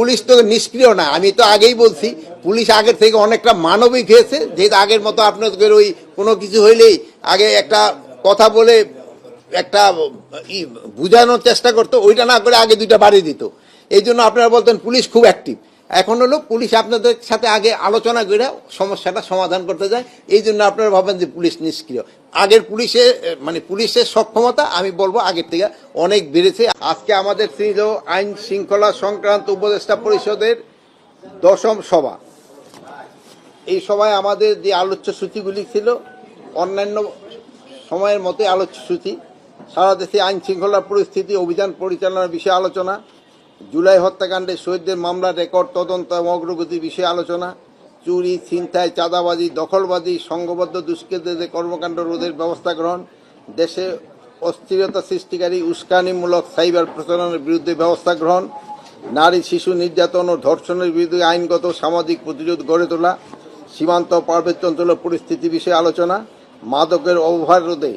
Police তো নিষ্ক্রিয় না। আমি তো আগেই বলছি, পুলিশ আগের থেকে অনেকটা মানবিক হয়েছে, যেহেতু আগের মতো আপনাদের ওই কোনো কিছু হইলেই আগে একটা কথা বলে একটা বুঝানোর চেষ্টা করতো, ওইটা না করে আগে দুইটা বাড়ি দিত। এই জন্য আপনারা বলতেন পুলিশ খুব অ্যাক্টিভ এখন হলো পুলিশ আপনাদের সাথে আগে আলোচনা করে সমস্যাটা সমাধান করতে যায়। এই জন্য আপনারা ভাবেন যে পুলিশ নিষ্ক্রিয়। আগের পুলিশে মানে পুলিশের সক্ষমতা আমি বলব আগের থেকে অনেক বেড়েছে। আজকে আমাদের ছিল আইন শৃঙ্খলা সংক্রান্ত উপদেষ্টা পরিষদের দশম সভা। এই সভায় আমাদের যে আলোচ্য সূচিগুলি ছিল, অন্যান্য সময়ের মতোই আলোচ্য সূচি, সারা দেশে আইন শৃঙ্খলা পরিস্থিতি, অভিযান পরিচালনার বিষয়ে আলোচনা জুলাই হত্যাকাণ্ডে শহীদদের মামলার রেকর্ড, তদন্ত এবং অগ্রগতি বিষয়ে আলোচনা, চুরি, ছিনতাই, চাঁদাবাজি, দখলবাজি, সংঘবদ্ধ দুষ্কৃতীদের কর্মকাণ্ড রোধের ব্যবস্থা গ্রহণ, দেশে অস্থিরতা সৃষ্টিকারী উস্কানিমূলক সাইবার প্রচারণের বিরুদ্ধে ব্যবস্থা গ্রহণ, নারী, শিশু নির্যাতন ও ধর্ষণের বিরুদ্ধে আইনগত সামাজিক প্রতিরোধ গড়ে তোলা, সীমান্ত পার্বত্য অঞ্চলের পরিস্থিতি বিষয়ে আলোচনা, মাদকের অবহার রোধে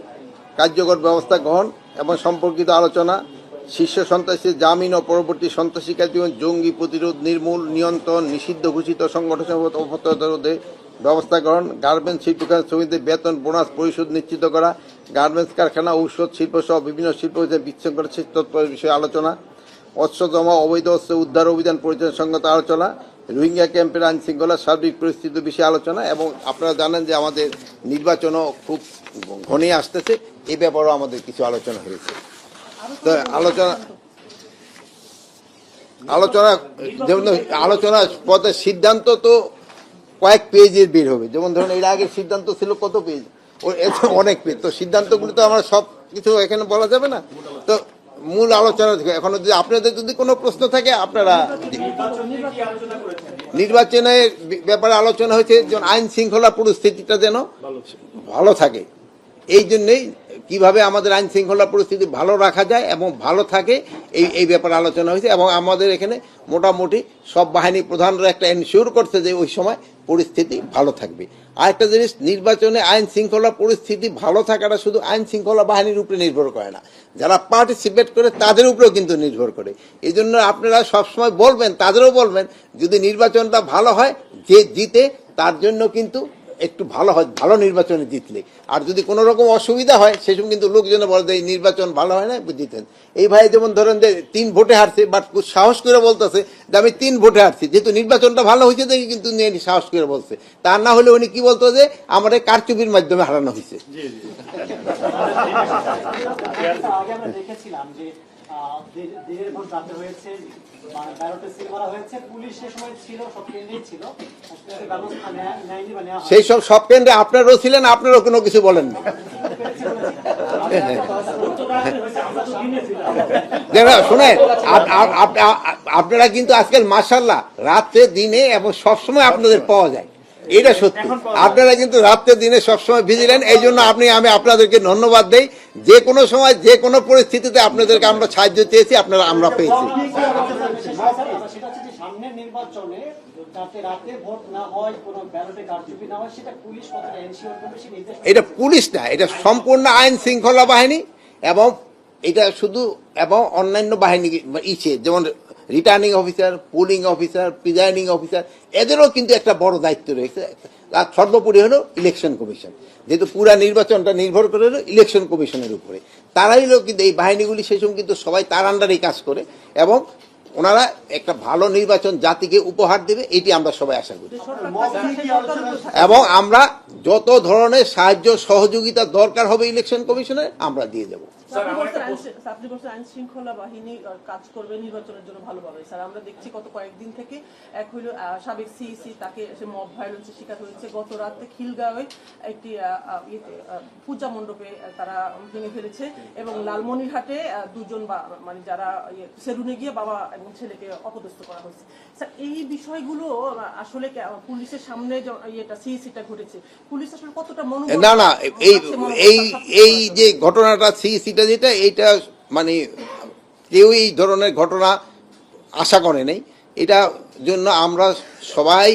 কার্যকর ব্যবস্থা গ্রহণ এবং সম্পর্কিত আলোচনা শীর্ষ সন্ত্রাসী জামিন ও পরবর্তী সন্ত্রাসী কার্য জঙ্গি প্রতিরোধ নির্মূল, নিয়ন্ত্রণ, নিষিদ্ধ ঘোষিত সংগঠন ব্যবস্থা গ্রহণ, গার্মেন্টস শিল্পকার শ্রমিকদের বেতন, বোনাস পরিশোধ নিশ্চিত করা, গার্মেন্টস কারখানা, ঔষধ শিল্প সহ বিভিন্ন শিল্প তৎপর বিষয়ে আলোচনা, অস্ত্র জমা, অবৈধ অস্ত্র উদ্ধার অভিযান পরিচালনা সংগত আলোচনা, রোহিঙ্গা ক্যাম্পের আইন সার্বিক পরিস্থিতি বিষয়ে আলোচনা এবং আপনারা জানেন যে আমাদের নির্বাচনও খুব ঘনিয়ে আসতেছে। এ ব্যাপারেও আমাদের কিছু আলোচনা হয়েছে। আলোচনা আলোচনা, যেমন আলোচনা পথে সিদ্ধান্ত তো কয়েক পেজের বের হবে। যেমন ধরুন, এর আগে সিদ্ধান্ত ছিল কত পেজ? অনেক পেজ। তো সিদ্ধান্তগুলো তো আমরা সব কিছু এখানে বলা যাবে না। তো মূল আলোচনা এখন যদি আপনাদের যদি কোনো প্রশ্ন থাকে, আপনারা নির্বাচনের ব্যাপারে আলোচনা হয়েছে আইন শৃঙ্খলা পরিস্থিতিটা যেন ভালো থাকে। এই জন্যই কীভাবে আমাদের আইন শৃঙ্খলা পরিস্থিতি ভালো রাখা যায় এবং ভালো থাকে, এই এই ব্যাপারে আলোচনা হয়েছে এবং আমাদের এখানে মোটামুটি সব বাহিনী প্রধানরা একটা এনশিওর করছে যে ওই সময় পরিস্থিতি ভালো থাকবে। আরেকটা জিনিস, নির্বাচনে আইন শৃঙ্খলা পরিস্থিতি ভালো থাকাটা শুধু আইন শৃঙ্খলা বাহিনীর উপরে নির্ভর করে না, যারা পার্টিসিপেট করে তাদের উপরেও কিন্তু নির্ভর করে। এই জন্য আপনারা সবসময় বলবেন, তাদেরও বলবেন, যদি নির্বাচনটা ভালো হয়, যে জিতে, তার জন্য কিন্তু একটু ভালো হয় ভালো নির্বাচনে জিতলে। আর যদি কোনো রকম অসুবিধা হয় সেসব কিন্তু লোকজন বলে যে এই নির্বাচন ভালো হয় না জিতেন। এই ভাই যেমন ধরেন যে তিন ভোটে হারছে বাট সাহস করে বলতেছে যে আমি তিন ভোটে হারছি। যেহেতু নির্বাচনটা ভালো হয়েছে দেখি কিন্তু নিয়ে সাহস করে বলছে। তার না হলে উনি কি বলতো যে আমার এই কারচুপির মাধ্যমে হারানো হয়েছে। আগে আমরা দেখেছিলাম যে দেড় হয়েছে বা সেই সব সব কেন্দ্রে আপনারও ছিলেন আপনারও কোনো কিছু বলেন না যে না, আপ- আপ- আপ- আপ- আপনারা কিন্তু আজকাল মাসাল্লাহ রাত্রে দিনে এবং সবসময় আপনাদের পাওয়া যায়। এটা সত্যি। আপনারা কিন্তু রাত্রে দিনে সবসময় ভিজিলেন এই জন্য আপনি আমি আপনাদেরকে ধন্যবাদ দেই। যে কোনো সময় যে কোনো পরিস্থিতিতে আপনাদেরকে আমরা সাহায্য চেয়েছি আপনারা আমরা পেয়েছি। এটা পুলিশ না এটা সম্পূর্ণ আইন শৃঙ্খলা বাহিনী এবং এটা শুধু এবং অন্যান্য বাহিনী ইচ্ছে যেমন returning officer polling officer presiding officer এদেরও কিন্তু একটা বড় দায়িত্ব রয়েছে। আর সর্বোপরি হলো ইলেকশন কমিশন যেহেতু পুরা নির্বাচনটা নির্ভর করে হলো ইলেকশন কমিশনের উপরে। তারাই হলো কিন্তু এই বাহিনীগুলি, সেই সময় কিন্তু সবাই তার আন্ডারেই কাজ করে এবং ওনারা একটা ভালো নির্বাচন জাতিকে উপহার দেবে, এটি আমরা সবাই আশা করি। এবং আমরা যত ধরনের সাহায্য সহযোগিতা দরকার হবে ইলেকশন কমিশনের আমরা দিয়ে যাব আপনি বলছেন আইন- আপনি বলছেন আইন শৃঙ্খলা বাহিনী কাজ করবে নির্বাচনের জন্য ভালোভাবে। স্যার আমরা দেখছি গত কয়েকদিন থেকে এক হইল সাবেক সিইসি তাকে সে মব ভায়োলেন্সের শিকার হয়েছে। গত রাতে খিলগাঁওয়ে একটি পূজা মণ্ডপে তারা ভেঙে ফেলেছে এবং লালমনিরহাটে দুজন বা মানে যারা ইয়ে, সেলুনে গিয়ে বাবা এবং ছেলেকে অপদস্থ করা হয়েছে। স্যার এই বিষয়গুলো আসলে পুলিশের সামনে ইয়েটা সিইসিটা ঘটেছে। পুলিশ আসলে কতটা মনোবল না না এই এই এই যে ঘটনাটা সিইসিটা যেটা এইটা মানে কেউ এই ধরনের ঘটনা আশা করে নেই। এটা জন্য আমরা সবাই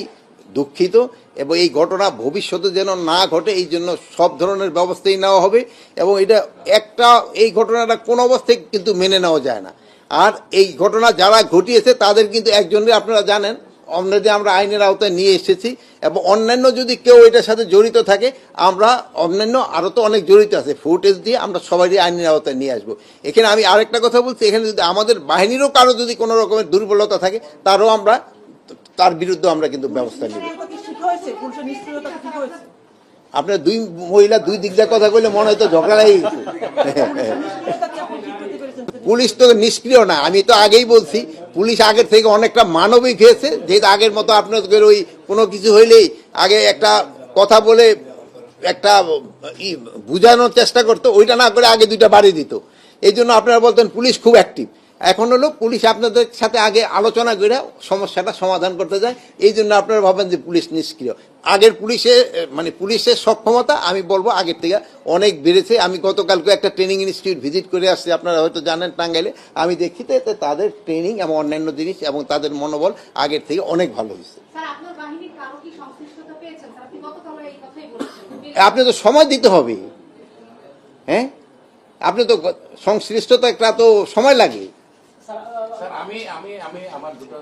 দুঃখিত এবং এই ঘটনা ভবিষ্যতে যেন না ঘটে, এই জন্য সব ধরনের ব্যবস্থাই নেওয়া হবে এবং এটা একটা, এই ঘটনাটা কোনো অবস্থায় কিন্তু মেনে নেওয়া যায় না। আর এই ঘটনা যারা ঘটিয়েছে তাদের কিন্তু একজনের আপনারা জানেন অন্যদের আমরা আইনের আওতায় নিয়ে এসেছি এবং অন্যান্য যদি কেউ এটার সাথে জড়িত থাকে আমরা অন্যান্য আরও তো অনেক জড়িত আছে ফুটেজ দিয়ে আমরা সবারই আইনের আওতায় নিয়ে আসব। এখানে আমি আরেকটা কথা বলছি এখানে যদি আমাদের বাহিনীরও কারও যদি কোনো রকমের দুর্বলতা থাকে তারও আমরা তার বিরুদ্ধে আমরা কিন্তু ব্যবস্থা নেব। আপনার দুই মহিলা দুই দিক দিয়ে কথা কইলে মনে হয় তো ঝগড়া লেগে। পুলিশ তো নিষ্ক্রিয় না আমি তো আগেই বলছি পুলিশ আগের থেকে অনেকটা মানবিক হয়েছে, যেহেতু আগের মতো আপনাদের ওই কোনো কিছু হইলেই আগে একটা কথা বলে একটা বুঝানোর চেষ্টা করতো, ওইটা না করে আগে দুইটা বাড়ি দিত। এই জন্য আপনারা বলতেন পুলিশ খুব অ্যাক্টিভ এখন হলো পুলিশ আপনাদের সাথে আগে আলোচনা করে সমস্যাটা সমাধান করতে যায়। এই জন্য আপনারা ভাবেন যে পুলিশ নিষ্ক্রিয়। আগের পুলিশে মানে পুলিশের সক্ষমতা আমি বলব আগের থেকে অনেক বেড়েছে। আমি গতকালকে একটা ট্রেনিং ইনস্টিটিউট ভিজিট করে আসছি আপনারা হয়তো জানেন টাঙ্গাইলে। আমি দেখি তাদের ট্রেনিং এবং অন্যান্য জিনিস এবং তাদের মনোবল আগের থেকে অনেক ভালো হয়েছে। আপনি তো সময় দিতে হবে। হ্যাঁ? আপনি তো সংশ্লিষ্টতা একটা তো সময় লাগে। আমি আমি আমি আমার দুটো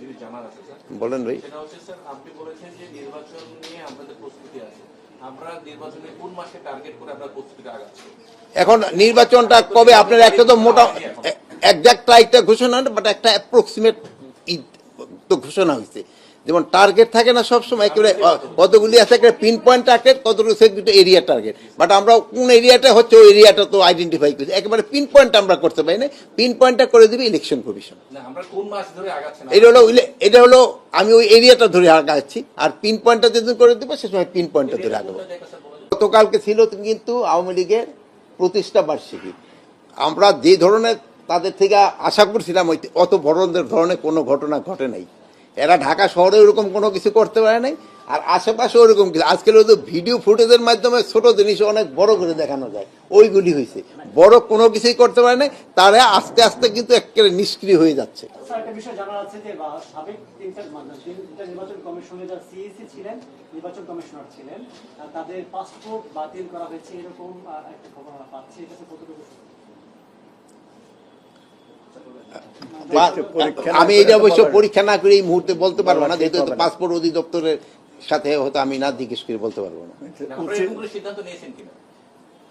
জিনিস জানার আছে স্যার। বলেন ভাই। সেটা হচ্ছে স্যার আপনি বলেছেন যে নির্বাচন নিয়ে আমাদের প্রস্তুতি আছে। আমরা নির্বাচনে কোন মাসে টার্গেট করে আমরা প্রস্তুতি আগাচ্ছি? এখন নির্বাচনটা কবে? আপনার একটা তো মোটা একজাক্ট তারিখটা ঘোষণা বাট একটা অ্যাপ্রক্সিমেট তো ঘোষণা হয়েছে। যেমন টার্গেট থাকে না সবসময় একেবারে কতগুলি আছে একটা পিন পয়েন্ট টার্গেট কতগুলি সে দুটো এরিয়া টার্গেট বাট আমরা কোন এরিয়াটা হচ্ছে ওই এরিয়াটা তো আইডেন্টিফাই করছি। একেবারে পিন পয়েন্ট আমরা করতে পারি না। পিন পয়েন্টটা করে দিবে ইলেকশন কমিশন এটা হলো এটা হলো আমি ওই এরিয়াটা ধরে আগাচ্ছি। আর পিন পয়েন্টটা যেদিন করে দেবো সে সময় পিন পয়েন্টটা ধরে আগাবো। গতকালকে ছিল কিন্তু আওয়ামী লীগের প্রতিষ্ঠা বার্ষিকী। আমরা যে ধরনের তাদের থেকে আশা করছিলাম অত বড় ধরনের কোনো ঘটনা ঘটে নাই। এরা ঢাকা শহরে ওরকম কোনো কিছু করতে পারে নাই, আর আশেপাশে ওরকম কিছু আজকাল তো ভিডিও ফুটেজের মাধ্যমে ছোট জিনিস অনেক বড় করে দেখানো যায়, ওইগুলি হয়েছে। বড় কোনো কিছুই করতে পারে নাই, তারা আস্তে আস্তে কিন্তু একেবারে নিষ্ক্রিয় হয়ে যাচ্ছে। আমি এটা অবশ্য পরীক্ষা না করে এই মুহূর্তে বলতে পারব না যেহেতু পাসপোর্ট অধিদপ্তরের সাথে হয়তো আমি না জিজ্ঞেস করে বলতে পারব না। আপনারা এরকম কোনো সিদ্ধান্ত নিয়েছেন কিনা?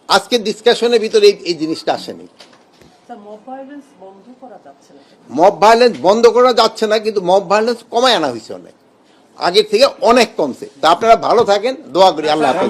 আজকে ডিসকাশনের ভিতরে এই- জিনিসটা আসেনি। মব ভায়োলেন্স বন্ধ করা যাচ্ছে না মব ভায়োলেন্স বন্ধ করা যাচ্ছে না কিন্তু মব ভায়োলেন্স কমায় আনা হয়েছে অনেক। আগের থেকে অনেক কমছে। তা আপনারা ভালো থাকেন দোয়া করি আল্লাহ হাফেজ।